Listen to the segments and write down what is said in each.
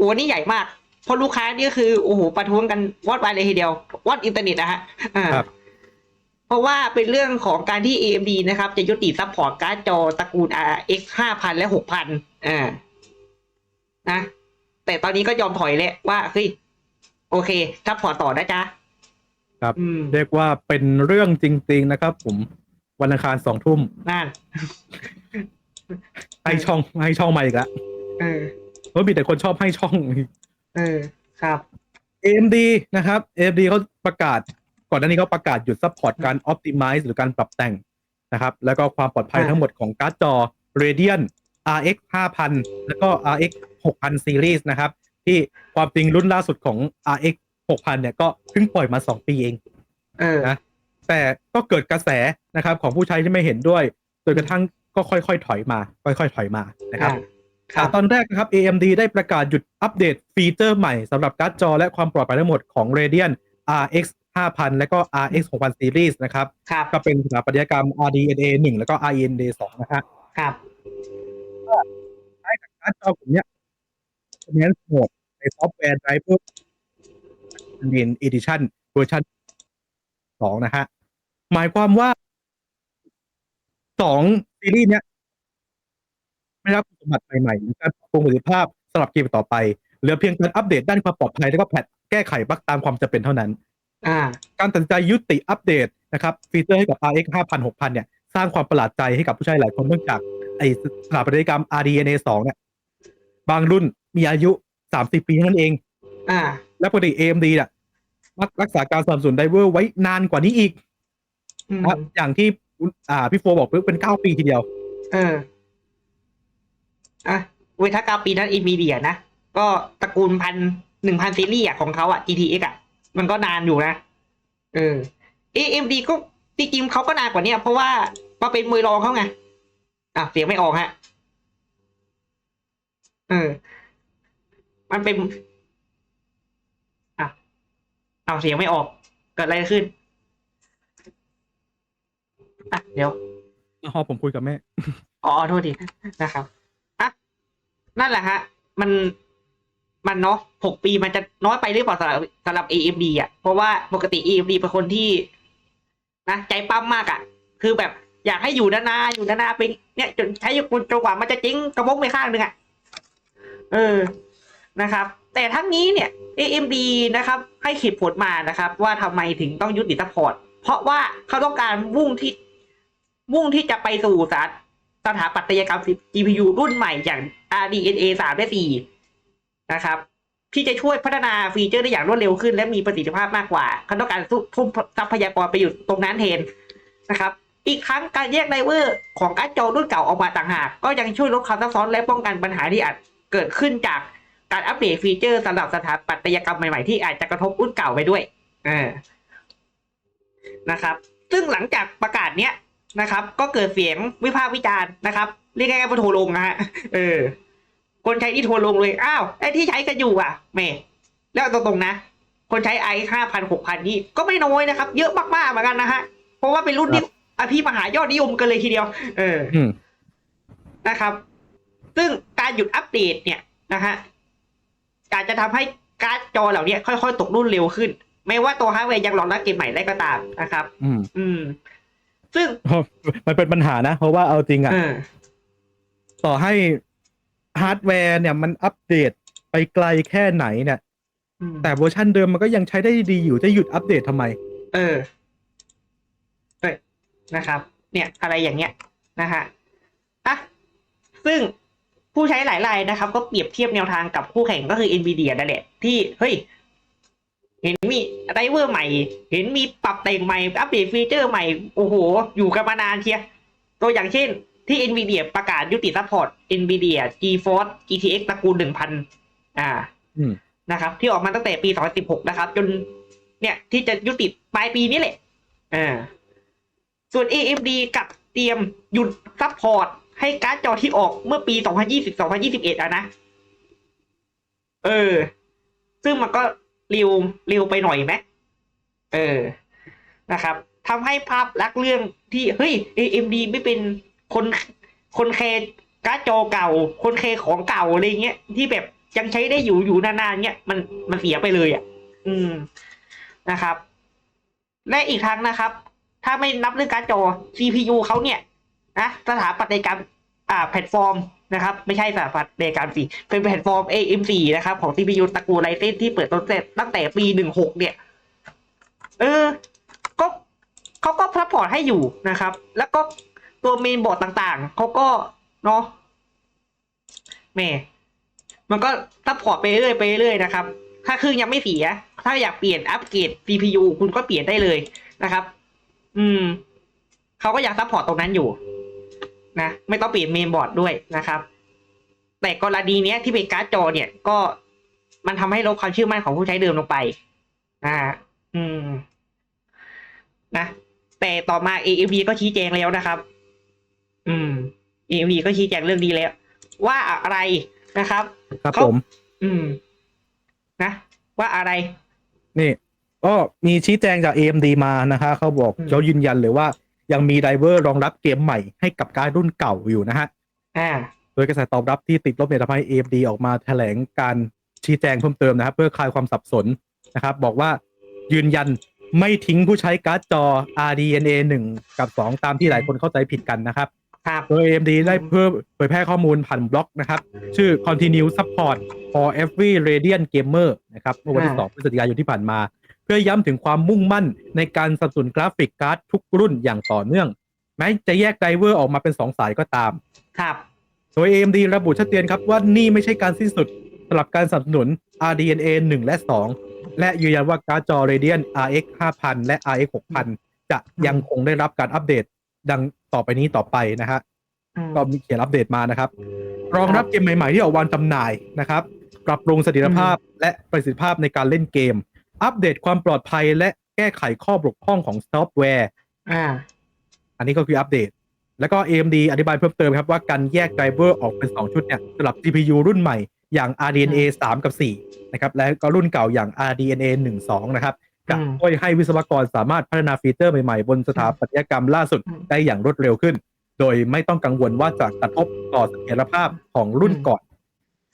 โอ้นี่ใหญ่มากเพราะลูกค้านี่ก็คือโอ้โหประท้วงกันวอดวายเลยทีเดียววอดอินเทอร์เน็ตนะฮะอ่าครับเพราะว่าเป็นเรื่องของการที่ AMD นะครับ จะยุติซัพพอร์ตการ์ดจอตระกูล RX 5,000 และ 6,000อ่านะแต่ตอนนี้ก็ยอมถอยแล้วว่าเฮ้ยโอเคซัพพอร์ตต่อนะจ๊ะครับอืมเรียกว่าเป็นเรื่องจริง ๆ นะครับ ผมวันอังคารสองทุ่มนั่นให้ช่องให้ช่องมาอีกแล้ว เออเพราะมีแต่คนชอบให้ช่อง เออครับ AMD นะครับ AMD เขาประกาศ ก่อนหน้านี้เขาประกาศหยุดซัพพอร์ตการ optimize หรือการปรับแต่งนะครับ แล้วก็ความปลอดภัยอ่าทั้งหมดของการ์ดจอ Radeon RX 5000 แล้วก็ RX 6000 Series นะครับ ที่ความจริงรุ่นล่าสุดของ RX 6000 เนี่ยก็เพิ่งปล่อยมา 2 ปีเองเออนะแต่ก็เกิดกระแสนะครับของผู้ใช้ที่ไม่เห็นด้วยจนกระทั่งก็ค่อยๆ ถอยมา ค่อยๆ ถอยมานะครับครับ ตอนแรกนะครับ AMD ได้ประกาศหยุดอัปเดตฟีเจอร์ใหม่สำหรับการ์ดจอและความปลอดภัยทั้งหมดของ Radeon RX 5000 และก็ RX 6000 Series นะครับครับก็เป็นสถาปัตยกรรม RDNA 1 แล้วก็ RENA 2 นะฮะครับใช้กับการ์ดจอกลุ่มเนี้ย Performance Mode ในซอฟต์แวร์ Driver Ren Edition เวอร์ชัน2นะฮะ หมายความว่า 2 ซีรีส์เนี้ย ไม่รับคุณสมบัติใหม่ๆหรือการปรับปรุงประสิทธิภาพสำหรับเกมต่อไปเหลือเพียงการอัปเดตด้านความปลอดภัยแล้วก็แพทแก้ไขบั๊กตามความจำเป็นเท่านั้น อ่า การตัดสินใจยุติอัปเดตนะครับฟีเจอร์ให้กับ RX 5000 6000 เนี่ย สร้างความประหลาดใจให้กับผู้ใช้หลายคนเนื่องจากไอสถาปัตยกรรม RDNA 2 เนี่ย บางรุ่นมีอายุ 30 ปีเท่านั้นเอง อ่า และปกติ AMD เนี่ยมักรักษาการสนับสนุนไดเวอร์ไว้นานกว่านี้อีก อืมนะครับอย่างที่คุณอ่าพี่โฟบอกเป็น9ปีทีเดียว เออ อะเวทากาปีนั้นอินมีเดียนะ ก็ตระกูลพันหนึ่งพันซีรีส์อะของเขาอะ GTX อะมันก็นานอยู่นะ เออ AMD ก็จริงๆเขาก็นานกว่าเนี้ยเพราะว่ามาเป็นมือรองเขาไง อะ เสียงไม่ออกฮะ เออ มันเป็น อะเอาเสียงไม่ออก เกิดอะไรขึ้น อะ เดี๋ยวอ๋อผมคุยกับแม่ อ๋อ โทษทีนะครับอะ นั่นแหละฮะ มันมันเนาะหกปีมันจะน้อยไปหรือเปล่าสำหรับสำหรับ AMD อะ เพราะว่าปกติ AMD เป็นคนที่ นะ ใจปั้มมากอะ คือแบบอยากให้อยู่นานๆอยู่นานๆไปเนี่ยจนใช้จนจนกว่ามันจะจิ้งกระบอกไปข้างหนึ่งอะ เออนะครับ แต่ทั้งนี้เนี่ย AMD นะครับ ให้ขีดผลมานะครับ ว่าทำไมถึงต้องยุติซัพพอร์ต เพราะว่าเขาต้องการมุ่งที่มุ่งที่จะไปสู่สาร สถาปัตยกรรม GPU รุ่นใหม่อย่าง RDNA 3และ4นะครับ ที่จะช่วยพัฒนาฟีเจอร์ได้อย่างรวดเร็วขึ้น และมีประสิทธิภาพมากกว่าเขาต้องการทุ่มทรัพยากรไปอยู่ตรงนั้นแทนนะครับ อีกครั้งการแยกไดเวอร์ของการ์ดจอรุ่นเก่าออกมาต่างหาก ก็ยังช่วยลดความซับซ้อนและป้องกันปัญหาที่อาจเกิดขึ้นจากการอัปเดตฟีเจอร์สำหรับสถาปัตยกรรมใหม่ๆที่อาจจะกระทบรุ่นเก่าไปด้วยเออนะครับ ซึ่งหลังจากประกาศเนี้ย นะครับ ก็เกิดเสียงวิพากษ์วิจารณ์นะครับเรียกง่ายๆว่าโทรลงนะฮะเออ คนใช้ที่โทรลงเลยอ้าวไอ้ที่ใช้กันอยู่อะแหม่แล้วตรงๆนะ คนใช้ไอห้าพันหกพันนี่ก็ไม่น้อยนะครับ เยอะมากๆเหมือนกันนะฮะเพราะว่าเป็นรุ่นที่อภิมหายอดนิยมกันเลยทีเดียว เอออืมนะครับ ซึ่งการหยุดอัปเดตเนี่ยนะฮะอาจจะทำให้การ์ดจอเหล่านี้ค่อยๆ ตกรุ่นเร็วขึ้น ไม่ว่าตัวฮาร์ดแวร์ยังรองรับเกมใหม่ได้ก็ตามนะครับ อืมอืม ซึ่งมันเป็นปัญหานะ เพราะว่าเอาจริงอะเออต่อให้ฮาร์ดแวร์เนี่ยมันอัปเดตไปไกลแค่ไหนเนี่ยอืมแต่เวอร์ชันเดิมมันก็ยังใช้ได้ดีอยู่จะหยุดอัปเดตทำไม เออเอ้ยนะครับ เนี่ยอะไรอย่างเงี้ยนะฮะอะซึ่งผู้ใช้หลายรายนะครับ ก็เปรียบเทียบแนวทางกับคู่แข่งก็คือ NVIDIA นั่นแหละที่เฮ้ย เห็นมีไดเวอร์ใหม่ เห็นมีปรับแต่งใหม่ อัปเดตฟีเจอร์ใหม่ โอ้โห อยู่กันมานานเชียร์ตัวอย่างเช่น ที่ NVIDIA ประกาศยุติซัพพอร์ต NVIDIA GeForce GTX ตระกูล 1000 อ่าอืมนะครับ ที่ออกมาตั้งแต่ปี 2016 นะครับ จน เนี่ย ที่จะยุติปลายปีนี้แหละอ่าส่วน AMD กับเตรียมหยุดซัพพอร์ตให้การ์ดจอที่ออกเมื่อปี 2020-2021อะนะ เออ ซึ่งมันก็เร็วเร็วไปหน่อยไหมเออนะครับทำให้ภาพลักษณ์เรื่องที่เฮ้ย AMD ไม่เป็นคนคนแคร์การ์ดจอเก่า คนแคร์ของเก่าอะไรเงี้ยที่แบบยังใช้ได้อยู่อยู่นานๆเนี่ยมันมันเสียไปเลยอะ อืมนะครับ และอีกครั้งนะครับ ถ้าไม่นับเรื่องการ์ดจอ CPU เขาเนี่ยนะสถาปัตยกรรมอ่าแพลตฟอร์ม นะครับ ไม่ใช่สถาปัตยกรรมสิเป็นแพลตฟอร์ม AM4 นะครับ ของ CPU ตระกูลไ y เ e n ที่เปิดต้นเสร็จตั้งแต่ปี 16 เนี่ย เออ ก็เขาก็ซัพพอร์ตให้อยู่นะครับ แล้วก็ตัวเมนบอร์ดต่างๆ เขาก็ เนาะแม่มันก็ซัพพอร์ตไปเรื่อยไปเรื่อยนะครับ ถ้าเครื่องยังไม่เสีย ถ้าอยากเปลี่ยนอัปเกรด CPU คุณก็เปลี่ยนได้เลยนะครับ อืม เขาก็ยังซัพพอร์ตตรงนั้นอยู่ นะไม่ต้องเปลี่ยนเมนบอร์ดด้วยนะครับ แต่กรณีเนี้ยที่เป็นการ์ดจอเนี่ยก็มันทำให้ลดความเชื่อมั่นของผู้ใช้เดิมลงไปอ่าอืม นะ แต่ต่อมา AMD ก็ชี้แจงแล้วนะครับ อืม AMD ก็ชี้แจงเรื่องนี้แล้ว ว่าอะไรนะครับ ครับเขาผม อืม นะ ว่าอะไร นี่ก็มีชี้แจงจาก AMD มานะคะเขาบอกอืมเขายืนยันเลยว่า ยังมีไดรเวอร์รองรับเกมใหม่ให้กับการดรุ่นเก่าอยู่นะฮะอ่าโดยกระแสตอบรับที่ติดลบเนี่ยทำให้ AMD ออกมาแถลงการชี้แจงเพิ่มเติมนะครับ เพื่อคลายความสับสนนะครับ บอกว่ายืนยันไม่ทิ้งผู้ใช้การ์ดจอ RDNA 1 กับ 2 ตามที่หลายคนเข้าใจผิดกันนะครับครับโดย AMD ได้เพิ่มเผยแพร่ข้อมูลผ่านบล็อกนะครับ ชื่อ Continue Support for Every Radiant Gamer นะครับเมื่อวันที่อ่า2พฤศจิกายนที่ผ่านมาเพื่อย้ำถึงความมุ่งมั่นในการสนับสนุนกราฟิกการ์ดทุกรุ่นอย่างต่อเนื่อง แม้จะแยกไดรเวอร์ออกมาเป็น 2 สายก็ตาม ครับ โดย AMD ระบุชัดเจนครับว่านี่ไม่ใช่การสิ้นสุดสำหรับการสนับสนุน RDNA 1 และ 2 และยืนยันว่าการ์ดจอ Radeon RX 5000 และ RX 6000 จะยังคงได้รับการอัปเดตดังต่อไปนี้ต่อไปนะฮะอืมก็มีเขียนอัปเดตมานะครับ รองรับเกมใหม่ ๆ ที่ออกวางจำหน่ายนะครับ ปรับปรุงเสถียรภาพและประสิทธิภาพในการเล่นเกม อัปเดตความปลอดภัยและแก้ไขข้อบกพร่องของซอฟต์แวร์ อ่า อันนี้ก็คืออัปเดต แล้วก็ AMD อธิบายเพิ่มเติมครับว่าการแยกไดรเวอร์ออกเป็น 2 ชุดเนี่ยสำหรับ CPU รุ่นใหม่อย่าง RDNA 3 กับ 4 นะครับ และก็รุ่นเก่าอย่าง RDNA 1 2 นะครับจะอืมช่วยให้วิศวกรสามารถพัฒนาฟีเจอร์ใหม่ๆ บนสถาปัตยกรรมล่าสุดอืมได้อย่างรวดเร็วขึ้น โดยไม่ต้องกังวลว่าจะกระทบต่อเสถียรภาพของรุ่นก่อน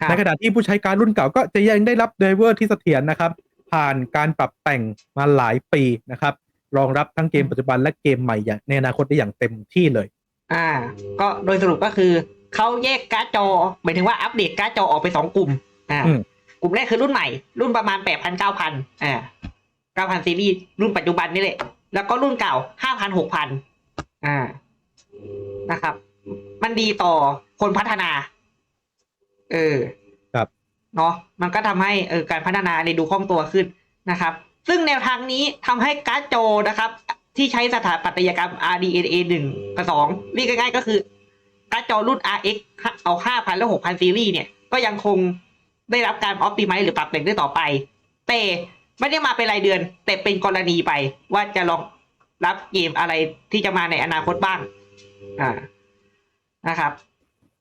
ครับในขณะที่ผู้ใช้การรุ่นเก่าก็จะยังได้รับไดรเวอร์ที่เสถียรนะครับ ผ่านการปรับแต่งมาหลายปีนะครับ รองรับทั้งเกมปัจจุบันและเกมใหม่อย่างในอนาคตได้อย่างเต็มที่เลย อ่า ก็โดยสรุปก็คือเขาแยกการ์ดจอหมายถึงว่าอัปเดตการ์ดจอออกไปสองกลุ่มอ่าอืมกลุ่มแรกคือรุ่นใหม่ รุ่นประมาณแปดพันเก้าพันอ่าเก้าพันซีรีส์รุ่นปัจจุบันนี่แหละ แล้วก็รุ่นเก่าห้าพันหกพันอ่านะครับ มันดีต่อคนพัฒนา เออครับ เนาะมันก็ทำให้เออการพัฒนาในดูคล่องตัวขึ้นนะครับ ซึ่งแนวทางนี้ทำให้การ์ดจอนะครับ ที่ใช้สถาปัตยกรรม RDNA 1กับ2เรียกง่ายๆก็คือการ์ดจอรุ่น RX เอา 5,000 และ 6,000 ซีรีส์เนี่ย ก็ยังคงได้รับการออ t ติไม e หรือปรับแต่งได้ต่อไป แต่ไม่ได้มาเป็นรายเดือน แต่เป็นกรณีไป ว่าจะลองรับเกมอะไรที่จะมาในอนาคตบ้าง อ่านะครับ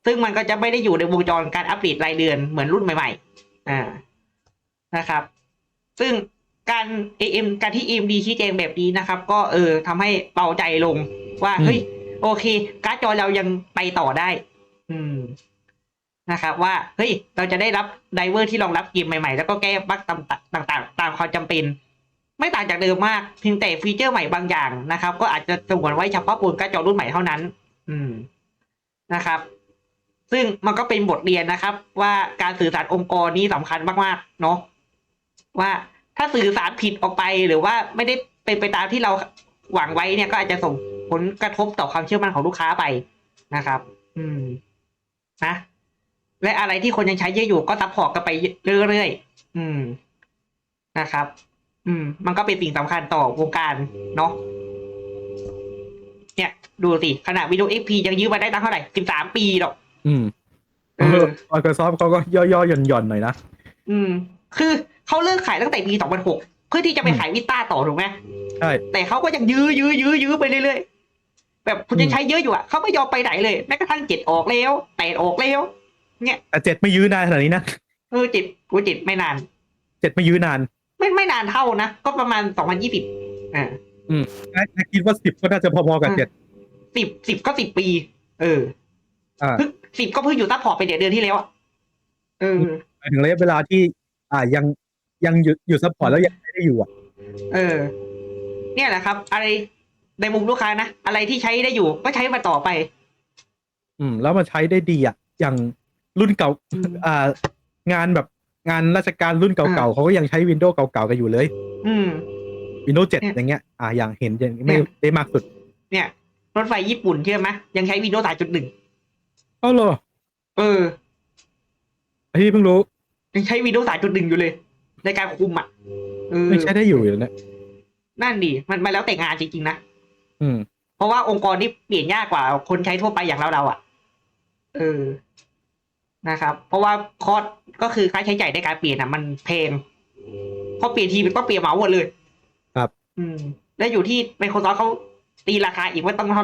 ซึ่งมันก็จะไม่ได้อยู่ในวงจรการอัปเดตรายเดือนเหมือนรุ่นใหม่ๆ อ่านะครับ ซึ่งการ AM การที่ AMD ชี้แจงแบบนี้นะครับ ก็เออทำให้เบาใจลงว่าอืมเฮ้ย โอเค การ์ดจอเรายังไปต่อได้ อืมนะครับ ว่า เฮ้ย เราจะได้รับไดเวอร์ที่รองรับเกมใหม่ๆ แล้วก็แก้บั๊กต่างๆ ตามความจำเป็น ไม่ต่างจากเดิมมากเพียงแต่ฟีเจอร์ใหม่บางอย่างนะครับ ก็อาจจะสงวนไว้เฉพาะบนการ์ดจอรุ่นใหม่เท่านั้น อืมนะครับ ซึ่งมันก็เป็นบทเรียนนะครับ ว่าการสื่อสารองค์กรนี้สำคัญมากๆเนาะว่าถ้าสื่อสารผิดออกไปหรือว่าไม่ได้เป็นไปตามที่เราหวังไว้เนี่ยก็อาจจะส่งผลกระทบต่อความเชื่อมั่นของลูกค้าไปนะครับ อืมนะและอะไรที่คนยังใช้เยอะอยู่ก็ซัพพอร์ตกันไปเรื่อยๆอืมนะครับ อืม มันก็เป็นสิ่งสำคัญต่อวงการเนาะเนี่ย ดูสิขนาด Windows XP ยังยื้อมาได้ตั้งเท่าไหร่สิบสามปีหรอก อืม เออ Microsoft เขาก็ย่อๆหย่อนๆหน่อยนะ อืม คือเขาเลิกขายตั้งแต่ปี 2006 เพื่อที่จะไปขายวิต้าต่อถูกไหมใช่ แต่เขาก็ยังยื้อยื้อยื้อยื้อไปเรื่อยๆ แบบคุณยังอืมใช้เยอะอยู่อะเขาไม่ยอมไปไหนเลย แม้กระทั่งเจ็ดออกแล้วแปดออกแล้วเนี่ยแต่เจ็ดไม่ยื้อนานขนาดนี้นะเออเจ็ดกูเจ็ดไม่นาน เจ็ดไม่ยื้อนานไม่ไม่นานเท่านะ ก็ประมาณ 2020อ่า และคิดว่าสิบก็น่าจะพอๆกับเจ็ดสิบสิบก็สิบปี เออ อ่า เพิ่ง สิบก็เพิ่งอยู่ซัพพอร์ตไปเดือนเดือนที่แล้วอะเออหมายถึงระยะเวลาที่ อ่ายังยังหยุดหยุดซัพพอร์ตแล้วยังไม่ได้อยู่อะเออ เนี่ยแหละครับ อะไรในมุมลูกค้านะอะไรที่ใช้ได้อยู่ก็ใช้มาต่อไป อืม แล้วมันใช้ได้ดีอะ อย่างรุ่นเก่าอืมอ่า งานแบบงานราชการรุ่นเก่าอ่าๆเขาก็ยังใช้วินโดว์เก่าๆกันอยู่เลย อืม วินโดว์เจ็ดเนี่ยอย่างเงี้ย อ่าอย่างเห็นยังไม่เนี่ยได้มากสุด เนี่ย รถไฟญี่ปุ่นเชื่อไหมยังใช้วินโดว์สายจุดหนึ่งเอ้าเหรอเออไอ้ที่เพิ่งรู้ยังใช้วินโดว์สายจุดหนึ่งอยู่เลย ในการคุมอะเออไม่ใช้ได้อยู่อยู่นะนั่นดีมันมาแล้วแต่งานจริงๆนะ อืม เพราะว่าองค์กรนี่เปลี่ยนยากกว่าคนใช้ทั่วไปอย่างเราเราๆอะ เออ นะครับ เพราะว่าคอสก็คือค่าใช้จ่ายในการเปลี่ยนอะ มันแพงพอเปลี่ยนทีมันก็เปลี่ยนเหมาหมดเลยครับ อืม แล้วอยู่ที่ Microsoft เขาตีราคาอีกว่าต้องเท่า